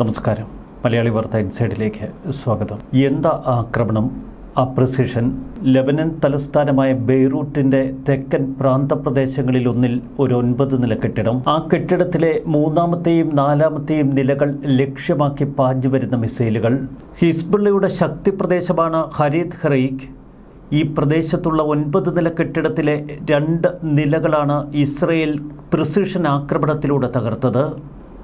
നമസ്കാരം. മലയാളി വാർത്ത ഇൻസൈഡിലേക്ക് സ്വാഗതം. എന്താ ആക്രമണം? ആ പ്രസിഷൻ ലെബനൻ തലസ്ഥാനമായ ബെയ്റൂട്ടിന്റെ തെക്കൻ പ്രാന്തപ്രദേശങ്ങളിൽ ഒന്നിൽ ഒരു ഒൻപത് നില കെട്ടിടം. ആ കെട്ടിടത്തിലെ മൂന്നാമത്തെയും നാലാമത്തെയും നിലകൾ ലക്ഷ്യമാക്കി പാഞ്ഞു വരുന്ന മിസൈലുകൾ. ഹിസ്ബുള്ളയുടെ ശക്തി പ്രദേശമാണ് ഹരീദ് ഹറീഖ് ഈ പ്രദേശത്തുള്ള ഒൻപത് നില കെട്ടിടത്തിലെ രണ്ട് നിലകളാണ് ഇസ്രയേൽ പ്രിസിഷൻ ആക്രമണത്തിലൂടെ തകർത്തത്.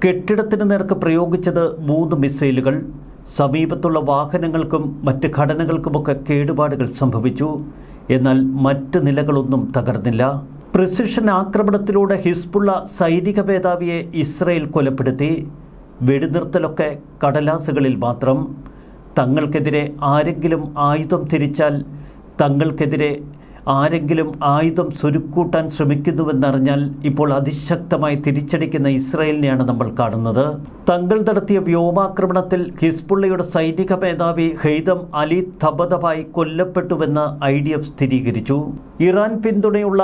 കെട്ടിടത്തിന് നേർക്ക് പ്രയോഗിച്ചത് മൂന്ന് മിസൈലുകൾ സമീപത്തുള്ള വാഹനങ്ങൾക്കും മറ്റ് ഘടനകൾക്കുമൊക്കെ കേടുപാടുകൾ സംഭവിച്ചു. എന്നാൽ മറ്റ് നിലകളൊന്നും തകർന്നില്ല. പ്രിസിഷൻ ആക്രമണത്തിലൂടെ ഹിസ്ബുള്ള സൈനിക മേധാവിയെ ഇസ്രയേൽ കൊലപ്പെടുത്തി. വെടിനിർത്തലൊക്കെ കടലാസുകളിൽ മാത്രം. തങ്ങൾക്കെതിരെ ആരെങ്കിലും ആയുധം തിരിച്ചാൽ തങ്ങൾക്കെതിരെ ആരെങ്കിലും ആയുധം സ്വരുക്കൂട്ടാൻ ശ്രമിക്കുന്നുവെന്നറിഞ്ഞാൽ ഇപ്പോൾ അതിശക്തമായി തിരിച്ചടിക്കുന്ന ഇസ്രായേലിനെയാണ് നമ്മൾ കാണുന്നത്. തങ്ങൾ നടത്തിയ വ്യോമാക്രമണത്തിൽ ഹിസ്ബുള്ളയുടെ സൈനിക മേധാവി ഹെയ്തം അലി തബദബായി കൊല്ലപ്പെട്ടുവെന്ന് ഐ ഡി എഫ് സ്ഥിരീകരിച്ചു. ഇറാൻ പിന്തുണയുള്ള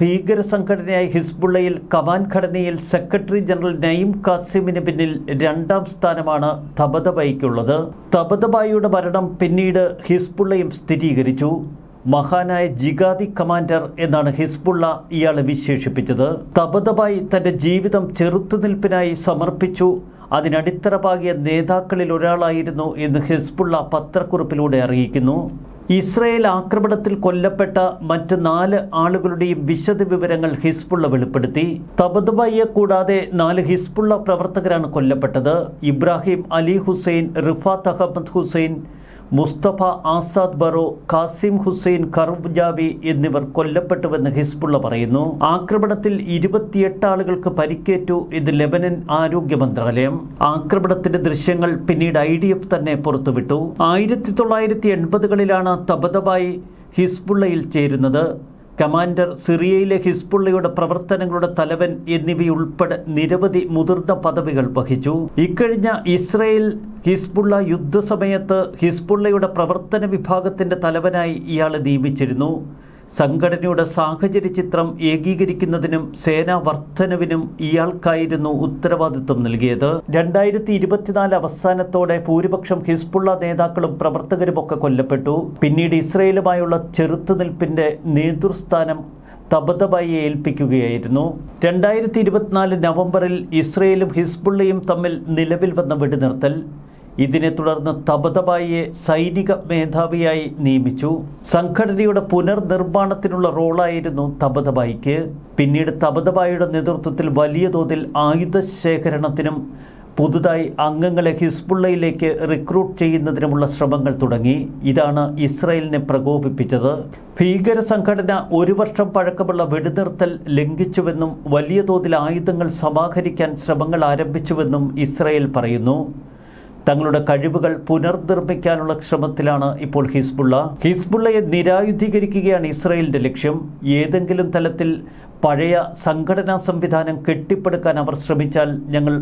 ഭീകര സംഘടനയായ ഹിസ്ബുള്ളയിൽ കമാൻ ഘടനയിൽ സെക്രട്ടറി ജനറൽ നയിം കാസിമിന് പിന്നിൽ രണ്ടാം സ്ഥാനമാണ് തബദബായിക്കുള്ളത് തബദബായിയുടെ മരണം പിന്നീട് ഹിസ്ബുള്ളയും സ്ഥിരീകരിച്ചു. മഹാനായ ജിഗാദി കമാൻഡർ എന്നാണ് ഹിസ്ബുള്ള ഇയാളെ വിശേഷിപ്പിച്ചത്. തബദബായി തന്റെ ജീവിതം ചെറുത്തുനിൽപ്പിനായി സമർപ്പിച്ചു. അതിനടിത്തറ പാകിയ നേതാക്കളിൽ ഒരാളായിരുന്നു എന്ന് ഹിസ്ബുള്ള പത്രക്കുറിപ്പിലൂടെ അറിയിക്കുന്നു. ഇസ്രയേൽ ആക്രമണത്തിൽ കൊല്ലപ്പെട്ട മറ്റ് നാല് ആളുകളുടെയും വിശദ വിവരങ്ങൾ ഹിസ്ബുള്ള വെളിപ്പെടുത്തി. തബദബായിയെ കൂടാതെ നാല് ഹിസ്ബുള്ള പ്രവർത്തകരാണ് കൊല്ലപ്പെട്ടത്. Ibrahim Ali Hussein Rifaat Ahmed Hussein Mustafa Asaad Burrow Kasim Hussein കർബുജാവി എന്നിവർ കൊല്ലപ്പെട്ടുവെന്ന് ഹിസ്ബുള്ള പറയുന്നു. ആക്രമണത്തിൽ ഇരുപത്തിയെട്ട് ആളുകൾക്ക് പരിക്കേറ്റു. ഇത് ലെബനൻ ആരോഗ്യ മന്ത്രാലയം. ആക്രമണത്തിന്റെ ദൃശ്യങ്ങൾ പിന്നീട് ഐ ഡി എഫ് തന്നെ പുറത്തുവിട്ടു. ആയിരത്തി തൊള്ളായിരത്തി എൺപതുകളിലാണ് തബതബായി ഹിസ്ബുള്ളയിൽ ചേരുന്നത്. കമാൻഡർ സിറിയയിലെ ഹിസ്ബുള്ളയുടെ പ്രവർത്തനങ്ങളുടെ തലവൻ എന്നിവയുൾപ്പെടെ നിരവധി മുതിർന്ന പദവികൾ വഹിച്ചു. ഇക്കഴിഞ്ഞ ഇസ്രയേൽ ഹിസ്ബുള്ള യുദ്ധസമയത്ത് ഹിസ്ബുള്ളയുടെ പ്രവർത്തന വിഭാഗത്തിന്റെ തലവനായി ഇയാളെ നിയമിച്ചിരുന്നു. സംഘടനയുടെ സാഹചര്യ ചിത്രം ഏകീകരിക്കുന്നതിനും സേനാ വർധനവിനും ഇയാൾക്കായിരുന്നു ഉത്തരവാദിത്വം നൽകിയത്. രണ്ടായിരത്തി ഇരുപത്തിനാല് അവസാനത്തോടെ ഭൂരിപക്ഷം ഹിസ്ബുള്ള നേതാക്കളും പ്രവർത്തകരുമൊക്കെ കൊല്ലപ്പെട്ടു. പിന്നീട് ഇസ്രയേലുമായുള്ള ചെറുത്തുനിൽപ്പിന്റെ നേതൃസ്ഥാനം തബദബായി ഏൽപ്പിക്കുകയായിരുന്നു. രണ്ടായിരത്തി ഇരുപത്തിനാല് നവംബറിൽ ഇസ്രയേലും ഹിസ്ബുള്ളയും തമ്മിൽ നിലവിൽ വന്ന വെടിനിർത്തൽ. ഇതിനെ തുടർന്ന് തബതബായിയെ സൈനിക മേധാവിയായി നിയമിച്ചു. സംഘടനയുടെ പുനർനിർമ്മാണത്തിനുള്ള റോളായിരുന്നു തബതബായിക്ക്. പിന്നീട് തബതബായിയുടെ നേതൃത്വത്തിൽ വലിയ തോതിൽ ആയുധ ശേഖരണത്തിനും പുതുതായി അംഗങ്ങളെ ഹിസ്ബുള്ളയിലേക്ക് റിക്രൂട്ട് ചെയ്യുന്നതിനുമുള്ള ശ്രമങ്ങൾ തുടങ്ങി. ഇതാണ് ഇസ്രായേലിനെ പ്രകോപിപ്പിച്ചത്. ഭീകര സംഘടന ഒരു വർഷം പഴക്കമുള്ള വെടിനിർത്തൽ ലംഘിച്ചുവെന്നും വലിയ തോതിൽ ആയുധങ്ങൾ സമാഹരിക്കാൻ ശ്രമങ്ങൾ ആരംഭിച്ചുവെന്നും ഇസ്രായേൽ പറയുന്നു. തങ്ങളുടെ കഴിവുകൾ പുനർനിർമ്മിക്കാനുള്ള ശ്രമത്തിലാണ് ഇപ്പോൾ ഹിസ്ബുള്ള. ഹിസ്ബുള്ളയെ നിരായുധീകരിക്കുകയാണ് ഇസ്രായേലിന്റെ ലക്ഷ്യം. ഏതെങ്കിലും തലത്തിൽ പഴയ സംഘടനാ സംവിധാനം കെട്ടിപ്പടുക്കാൻ അവർ ശ്രമിച്ചാൽ ഞങ്ങൾ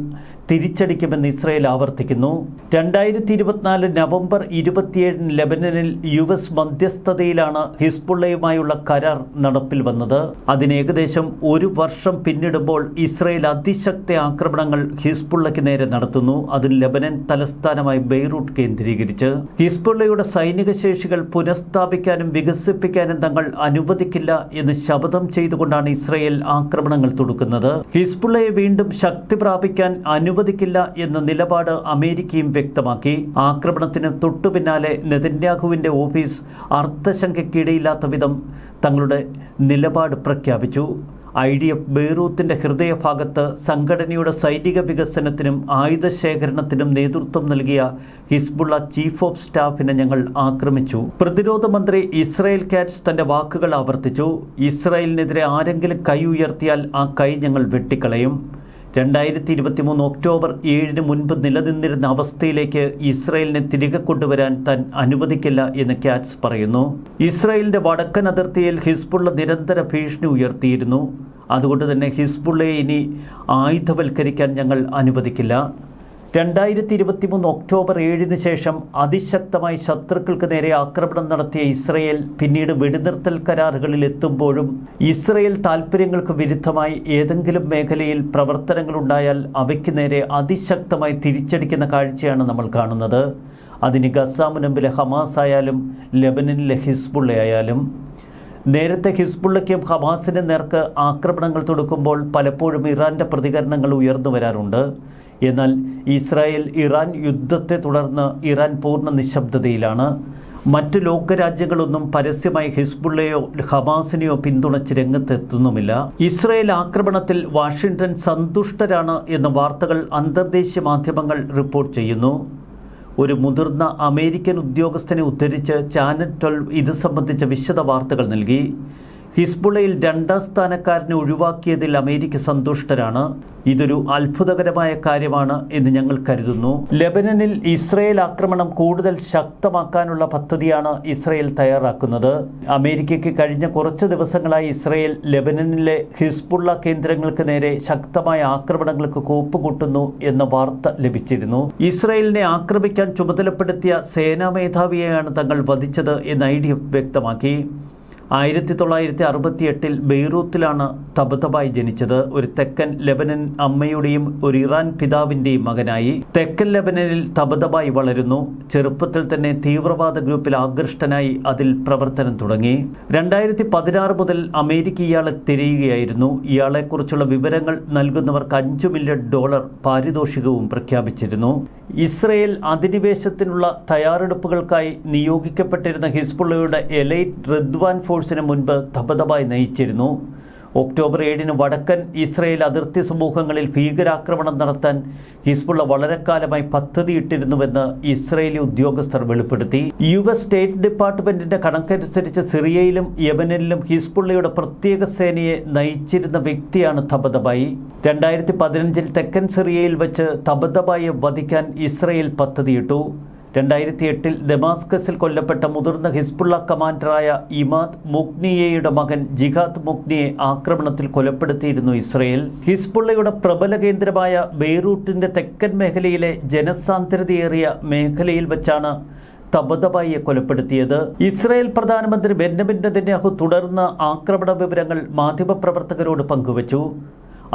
തിരിച്ചടിക്കുമെന്ന് ഇസ്രയേൽ ആവർത്തിക്കുന്നു. രണ്ടായിരത്തി ഇരുപത്തിനാല് നവംബർ ഇരുപത്തിയേഴിന് ലെബനനിൽ യു എസ് മധ്യസ്ഥതയിലാണ് ഹിസ്ബുള്ളയുമായുള്ള കരാർ നടപ്പിൽ വന്നത്. അതിന് ഏകദേശം ഒരു വർഷം പിന്നിടുമ്പോൾ ഇസ്രയേൽ അതിശക്ത ആക്രമണങ്ങൾ ഹിസ്ബുള്ളയ്ക്ക് നേരെ നടത്തുന്നു. അതിന് ലെബനൻ തലസ്ഥാനമായി ബെയ്റൂട്ട് കേന്ദ്രീകരിച്ച് ഹിസ്ബുള്ളയുടെ സൈനിക ശേഷികൾ പുനഃസ്ഥാപിക്കാനും വികസിപ്പിക്കാനും തങ്ങൾ അനുവദിക്കില്ല എന്ന് ശപഥം ചെയ്തുകൊണ്ടാണ് ഇസ്രയേൽ ആക്രമണങ്ങൾ തുടക്കുന്നത്. ഹിസ്ബുള്ളയെ വീണ്ടും ശക്തി പ്രാപിക്കാൻ അനുവദിക്കില്ല എന്ന നിലപാട് അമേരിക്കയും വ്യക്തമാക്കി. ആക്രമണത്തിന് തൊട്ടു പിന്നാലെ നെതന്യാഹുവിന്റെ ഓഫീസ് അർത്ഥശങ്കയ്ക്കിടയില്ലാത്ത വിധം തങ്ങളുടെ നിലപാട് പ്രഖ്യാപിച്ചു. ഐ ഡി എഫ് ബെയ്റൂത്തിന്റെ ഹൃദയഭാഗത്ത് സംഘടനയുടെ സൈനിക വികസനത്തിനും ആയുധശേഖരണത്തിനും നേതൃത്വം നൽകിയ ഹിസ്ബുള്ള ചീഫ് ഓഫ് സ്റ്റാഫിനെ ഞങ്ങൾ ആക്രമിച്ചു. പ്രതിരോധ മന്ത്രി ഇസ്രായേൽ കാറ്റ്സ് തന്റെ വാക്കുകൾ ആവർത്തിച്ചു. ഇസ്രായേലിനെതിരെ ആരെങ്കിലും കൈ ഉയർത്തിയാൽ ആ കൈ ഞങ്ങൾ വെട്ടിക്കളയും. രണ്ടായിരത്തി ഇരുപത്തിമൂന്ന് ഒക്ടോബർ ഏഴിന് മുൻപ് നിലനിന്നിരുന്ന അവസ്ഥയിലേക്ക് ഇസ്രായേലിനെ തിരികെ കൊണ്ടുവരാൻ താൻ അനുവദിക്കില്ല എന്ന് കാറ്റ്സ് പറയുന്നു. ഇസ്രായേലിന്റെ വടക്കൻ അതിർത്തിയിൽ ഹിസ്ബുള്ള നിരന്തര ഭീഷണി ഉയർത്തിയിരുന്നു. അതുകൊണ്ട് തന്നെ ഹിസ്ബുള്ളയെ ഇനി ആയുധവൽക്കരിക്കാൻ ഞങ്ങൾ അനുവദിക്കില്ല. രണ്ടായിരത്തി ഇരുപത്തി മൂന്ന് ഒക്ടോബർ ഏഴിന് ശേഷം അതിശക്തമായി ശത്രുക്കൾക്ക് നേരെ ആക്രമണം നടത്തിയ ഇസ്രയേൽ പിന്നീട് വെടിനിർത്തൽ കരാറുകളിൽ എത്തുമ്പോഴും ഇസ്രയേൽ താൽപ്പര്യങ്ങൾക്ക് വിരുദ്ധമായി ഏതെങ്കിലും മേഖലയിൽ പ്രവർത്തനങ്ങളുണ്ടായാൽ അവയ്ക്ക് നേരെ അതിശക്തമായി തിരിച്ചടിക്കുന്ന കാഴ്ചയാണ് നമ്മൾ കാണുന്നത്. അതിന് ഗസാമുനമ്പിലെ ഹമാസ് ആയാലും ലെബനനിലെ ഹിസ്ബുള്ള ആയാലും നേരത്തെ ഹിസ്ബുള്ളയ്ക്കും ഹമാസിനും നേർക്ക് ആക്രമണങ്ങൾ തുടക്കുമ്പോൾ പലപ്പോഴും ഇറാന്റെ പ്രതികരണങ്ങൾ ഉയർന്നു വരാറുണ്ട്. എന്നാൽ ഇസ്രായേൽ ഇറാൻ യുദ്ധത്തെ തുടർന്ന് ഇറാൻ പൂർണ നിശബ്ദതയിലാണ്. മറ്റു ലോകരാജ്യങ്ങളൊന്നും പരസ്യമായി ഹിസ്ബുള്ളയോ ഹമാസിനെയോ പിന്തുണച്ച് രംഗത്തെത്തുന്നുമില്ല. ഇസ്രായേൽ ആക്രമണത്തിൽ വാഷിംഗ്ടൺ സന്തുഷ്ടരാണ് എന്ന വാർത്തകൾ അന്തർദേശീയ മാധ്യമങ്ങൾ റിപ്പോർട്ട് ചെയ്യുന്നു. ഒരു മുതിർന്ന അമേരിക്കൻ ഉദ്യോഗസ്ഥനെ ഉദ്ധരിച്ച് ചാനൽ ട്വൽവ് ഇത് സംബന്ധിച്ച വിശദ വാർത്തകൾ നൽകി. ഹിസ്ബുള്ളയിൽ രണ്ടാം സ്ഥാനക്കാരനെ ഒഴിവാക്കിയതിൽ അമേരിക്ക സന്തുഷ്ടരാണ്. ഇതൊരു അത്ഭുതകരമായ കാര്യമാണ് എന്ന് ഞങ്ങൾ കരുതുന്നു. ലെബനനിൽ ഇസ്രയേൽ ആക്രമണം കൂടുതൽ ശക്തമാക്കാനുള്ള പദ്ധതിയാണ് ഇസ്രയേൽ തയ്യാറാക്കുന്നത്. അമേരിക്കയ്ക്ക് കഴിഞ്ഞ കുറച്ച് ദിവസങ്ങളായി ഇസ്രയേൽ ലെബനനിലെ ഹിസ്ബുള്ള കേന്ദ്രങ്ങൾക്ക് നേരെ ശക്തമായ ആക്രമണങ്ങൾക്ക് കൂപ്പുകൂട്ടുന്നു എന്ന വാർത്ത ലഭിച്ചിരുന്നു. ഇസ്രയേലിനെ ആക്രമിക്കാൻ ചുമതലപ്പെടുത്തിയ സേനാ മേധാവിയെയാണ് തങ്ങൾ വധിച്ചത് എന്ന് ഐ ഡി എഫ് വ്യക്തമാക്കി. ആയിരത്തി തൊള്ളായിരത്തി അറുപത്തി എട്ടിൽ ബെയ്റൂത്തിലാണ് തബതബായി ജനിച്ചത്. ഒരു തെക്കൻ ലെബനൻ അമ്മയുടെയും ഒരു ഇറാൻ പിതാവിന്റെയും മകനായി. തെക്കൻ ലെബനനിൽ തബതബായി വളരുന്നു. ചെറുപ്പത്തിൽ തന്നെ തീവ്രവാദ ഗ്രൂപ്പിൽ ആകൃഷ്ടനായി അതിൽ പ്രവർത്തനം തുടങ്ങി. രണ്ടായിരത്തി പതിനാറ് മുതൽ അമേരിക്ക ഇയാളെ തിരയുകയായിരുന്നു. ഇയാളെക്കുറിച്ചുള്ള വിവരങ്ങൾ നൽകുന്നവർക്ക് അഞ്ചു മില്യൺ ഡോളർ പാരിതോഷികവും പ്രഖ്യാപിച്ചിരുന്നു. ഇസ്രയേൽ അധിനിവേശത്തിനുള്ള തയ്യാറെടുപ്പുകൾക്കായി നിയോഗിക്കപ്പെട്ടിരുന്ന ഹിസ്ബുള്ളയുടെ എലൈറ്റ് റിദ്വാൻ ഫോഴ്സിന് മുൻപ് ധബധബായി നയിച്ചിരുന്നു. ഒക്ടോബർ ഏഴിന് വടക്കൻ ഇസ്രയേൽ അതിർത്തി സമൂഹങ്ങളിൽ ഭീകരാക്രമണം നടത്താൻ ഹിസ്ബുള്ള വളരെ കാലമായി പദ്ധതിയിട്ടിരുന്നുവെന്ന് ഇസ്രയേലി ഉദ്യോഗസ്ഥർ വെളിപ്പെടുത്തി. യു എസ് സ്റ്റേറ്റ് ഡിപ്പാർട്ട്മെന്റിന്റെ കണക്കനുസരിച്ച് സിറിയയിലും യമനിലും ഹിസ്ബുള്ളയുടെ പ്രത്യേക സേനയെ നയിച്ചിരുന്ന വ്യക്തിയാണ് തബദബായി രണ്ടായിരത്തി പതിനഞ്ചിൽ തെക്കൻ സിറിയയിൽ വെച്ച് തബദബായെ വധിക്കാൻ ഇസ്രയേൽ പദ്ധതിയിട്ടു. രണ്ടായിരത്തി എട്ടിൽ ദമാസ്കസിൽ കൊല്ലപ്പെട്ട മുതിർന്ന ഹിസ്ബുള്ള കമാൻഡറായ ഇമാദ് മുഗ്നിയയുടെ മകൻ ജിഹാദ് മുഗ്നിയെ ആക്രമണത്തിൽ കൊലപ്പെടുത്തിയിരുന്നു ഇസ്രയേൽ. ഹിസ്ബുള്ളയുടെ പ്രബല കേന്ദ്രമായ ബെയ്റൂട്ടിന്റെ തെക്കൻ മേഖലയിലെ ജനസാന്ദ്രതയേറിയ മേഖലയിൽ വെച്ചാണ് തബദബായിയെ കൊലപ്പെടുത്തിയത്. ഇസ്രായേൽ പ്രധാനമന്ത്രി ബെന്നമിൻ നെതന്യാഹു തുടർന്ന് ആക്രമണ വിവരങ്ങൾ മാധ്യമപ്രവർത്തകരോട് പങ്കുവച്ചു.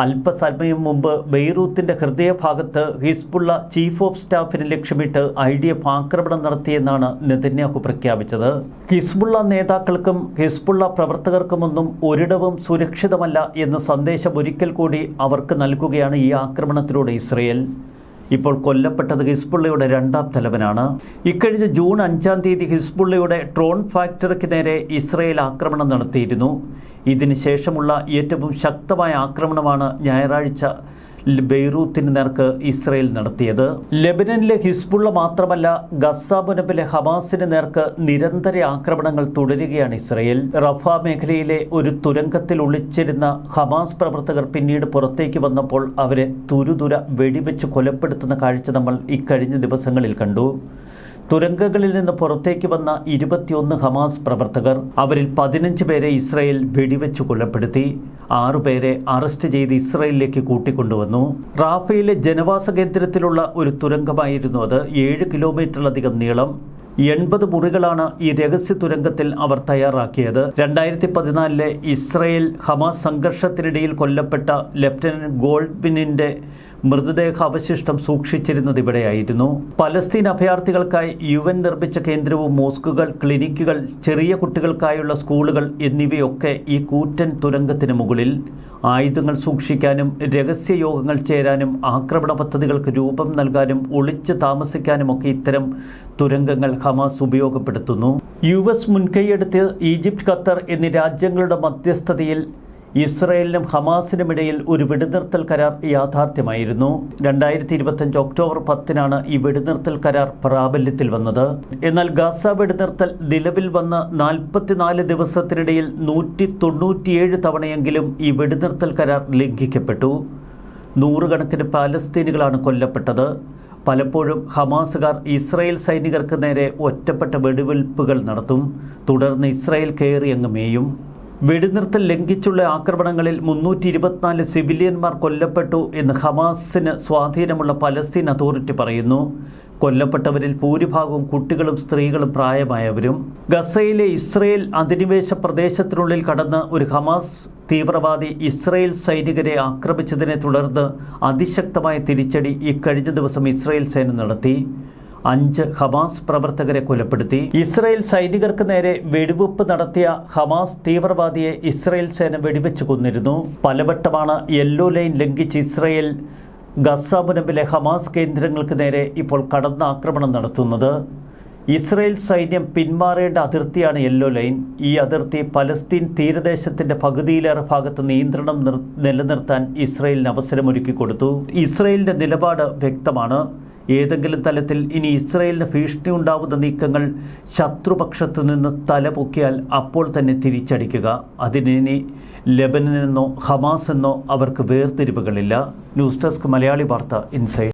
അല്പസമയം മുമ്പ് ബെയ്റൂത്തിന്റെ ഹൃദയഭാഗത്ത് ഹിസ്ബുള്ള ചീഫ് ഓഫ് സ്റ്റാഫിനെ ലക്ഷ്യമിട്ട് ഐ ഡി എഫ് ആക്രമണം നടത്തിയെന്നാണ് നെതന്യാഹു പ്രഖ്യാപിച്ചത്. ഹിസ്ബുള്ള നേതാക്കൾക്കും ഹിസ്ബുള്ള പ്രവർത്തകർക്കുമൊന്നും ഒരിടവും സുരക്ഷിതമല്ല എന്ന സന്ദേശം ഒരിക്കൽ കൂടി അവർക്ക് നൽകുകയാണ് ഈ ആക്രമണത്തിലൂടെ ഇസ്രയേൽ. ഇപ്പോൾ കൊല്ലപ്പെട്ടത് ഹിസ്ബുള്ളയുടെ രണ്ടാം തലവനാണ്. ഇക്കഴിഞ്ഞ ജൂൺ അഞ്ചാം തീയതി ഹിസ്ബുള്ളയുടെ ട്രോൺ ഫാക്ടറിക്ക് നേരെ ഇസ്രയേൽ ആക്രമണം നടത്തിയിരുന്നു. ഇതിന് ശേഷമുള്ള ഏറ്റവും ശക്തമായ ആക്രമണമാണ് ഞായറാഴ്ച ബെയ്റൂത്തിന് നേർക്ക് ഇസ്രയേൽ നടത്തിയത്. ലെബനനിലെ ഹിസ്ബുള്ള മാത്രമല്ല ഗസ മുനമ്പിലെ ഹമാസിന് നേർക്ക് നിരന്തര ആക്രമണങ്ങൾ തുടരുകയാണ് ഇസ്രയേൽ. റഫ മേഖലയിലെ ഒരു തുരങ്കത്തിൽ ഒളിച്ചിരുന്ന ഹമാസ് പ്രവർത്തകർ പിന്നീട് പുറത്തേക്ക് വന്നപ്പോൾ അവരെ തുരുതുര വെടിവെച്ച് കൊലപ്പെടുത്തുന്ന കാഴ്ച നമ്മൾ ഇക്കഴിഞ്ഞ ദിവസങ്ങളിൽ കണ്ടു. തുരങ്കങ്ങളിൽ നിന്ന് പുറത്തേക്ക് വന്ന ഇരുപത്തിയൊന്ന് ഹമാസ് പ്രവർത്തകർ അവരിൽ പതിനഞ്ച് പേരെ ഇസ്രായേൽ വെടിവെച്ച് കൊലപ്പെടുത്തി ആറുപേരെ അറസ്റ്റ് ചെയ്ത് ഇസ്രായേലിലേക്ക് കൂട്ടിക്കൊണ്ടുവന്നു. റാഫയിലെ ജനവാസ കേന്ദ്രത്തിലുള്ള ഒരു തുരങ്കമായിരുന്നു അത്. ഏഴ് കിലോമീറ്ററിലധികം നീളം എൺപത് മുറികളാണ് ഈ രഹസ്യ തുരങ്കത്തിൽ അവർ തയ്യാറാക്കിയത്. രണ്ടായിരത്തി പതിനാലിലെ ഇസ്രയേൽ ഹമാസ് സംഘർഷത്തിനിടയിൽ കൊല്ലപ്പെട്ട ലഫ്റ്റനന്റ് ഗോൾഡ്വിനിന്റെ മൃതദേഹാവശിഷ്ടം സൂക്ഷിച്ചിരുന്നത് ഇവിടെയായിരുന്നു. പലസ്തീൻ അഭയാർത്ഥികൾക്കായി യു എൻ നിർമ്മിച്ച കേന്ദ്രവും മോസ്കുകൾ ക്ലിനിക്കുകൾ ചെറിയ കുട്ടികൾക്കായുള്ള സ്കൂളുകൾ എന്നിവയൊക്കെ ഈ കൂറ്റൻ തുരങ്കത്തിന് മുകളിൽ. ആയുധങ്ങൾ സൂക്ഷിക്കാനും രഹസ്യ യോഗങ്ങൾ ചേരാനും ആക്രമണ പദ്ധതികൾക്ക് രൂപം നൽകാനും ഒളിച്ചു താമസിക്കാനുമൊക്കെ ഇത്തരം തുരങ്കങ്ങൾ ഹമാസ് ഉപയോഗപ്പെടുത്തുന്നു. യു എസ് മുൻകൈയെടുത്ത് ഈജിപ്ത് ഖത്തർ എന്നീ രാജ്യങ്ങളുടെ മധ്യസ്ഥതയിൽ ഇസ്രയേലിനും ഹമാസിനുമിടയിൽ ഒരു വെടിനിർത്തൽ കരാർ യാഥാർത്ഥ്യമായിരുന്നു. രണ്ടായിരത്തി ഇരുപത്തഞ്ച് ഒക്ടോബർ പത്തിനാണ് ഈ വെടിനിർത്തൽ കരാർ പ്രാബല്യത്തിൽ വന്നത്. എന്നാൽ ഗാസ വെടിനിർത്തൽ നിലവിൽ വന്ന് നാൽപ്പത്തിനാല് ദിവസത്തിനിടയിൽ നൂറ്റി തൊണ്ണൂറ്റിയേഴ് തവണയെങ്കിലും ഈ വെടിനിർത്തൽ കരാർ ലംഘിക്കപ്പെട്ടു. നൂറുകണക്കിന് പാലസ്തീനുകളാണ് കൊല്ലപ്പെട്ടത്. പലപ്പോഴും ഹമാസുകാർ ഇസ്രായേൽ സൈനികർക്ക് നേരെ ഒറ്റപ്പെട്ട വെടിവെയ്പ്പുകൾ നടത്തും. തുടർന്ന് ഇസ്രായേൽ കയറി അങ്ങ് മേയും. വെടിനിർത്തൽ ലംഘിച്ചുള്ള ആക്രമണങ്ങളിൽ മുന്നൂറ്റി ഇരുപത്തിനാല് സിവിലിയന്മാർ കൊല്ലപ്പെട്ടു എന്ന് ഹമാസിന് സ്വാധീനമുള്ള പലസ്തീൻ അതോറിറ്റി പറയുന്നു. കൊല്ലപ്പെട്ടവരിൽ ഭൂരിഭാഗവും കുട്ടികളും സ്ത്രീകളും പ്രായമായവരും. ഗസയിലെ ഇസ്രയേൽ അധിനിവേശ പ്രദേശത്തിനുള്ളിൽ കടന്ന് ഒരു ഹമാസ് തീവ്രവാദി ഇസ്രയേൽ സൈനികരെ ആക്രമിച്ചതിനെ തുടർന്ന് അതിശക്തമായ തിരിച്ചടി ഇക്കഴിഞ്ഞ ദിവസം ഇസ്രയേൽ സേന നടത്തി. അഞ്ച് ഹമാസ് പ്രവർത്തകരെ കൊലപ്പെടുത്തി. ഇസ്രയേൽ സൈനികർക്ക് നേരെ വെടിവെപ്പ് നടത്തിയ ഹമാസ് തീവ്രവാദിയെ ഇസ്രയേൽ സേന വെടിവെച്ച് കൊന്നിരുന്നു. പലവട്ടമാണ് യെല്ലോ ലൈൻ ലംഘിച്ച് ഇസ്രയേൽ ഗസ മുനമ്പിലെ ഹമാസ് കേന്ദ്രങ്ങൾക്ക് നേരെ ഇപ്പോൾ കടന്ന ആക്രമണം നടത്തുന്നത്. ഇസ്രയേൽ സൈന്യം പിന്മാറേണ്ട അതിർത്തിയാണ് യെല്ലോ ലൈൻ. ഈ അതിർത്തി പലസ്തീൻ തീരദേശത്തിന്റെ പകുതിയിലേറെ ഭാഗത്ത് നിയന്ത്രണം നിർ- നിലനിർത്താൻ ഇസ്രയേലിന് അവസരമൊരുക്കി കൊടുത്തു. ഇസ്രയേലിന്റെ നിലപാട് വ്യക്തമാണ്. ഏതെങ്കിലും തലത്തിൽ ഇനി ഇസ്രയേലിന് ഭീഷണി ഉണ്ടാവുന്ന നീക്കങ്ങൾ ശത്രുപക്ഷത്തു നിന്ന് തലപൊക്കിയാൽ അപ്പോൾ തന്നെ തിരിച്ചടിക്കുക. അതിനി ലെബനനെന്നോ ഹമാസ് എന്നോ അവർക്ക് വേർതിരിവുകളില്ല. ന്യൂസ് ഡെസ്ക് മലയാളി വാർത്ത ഇൻസൈഡ്.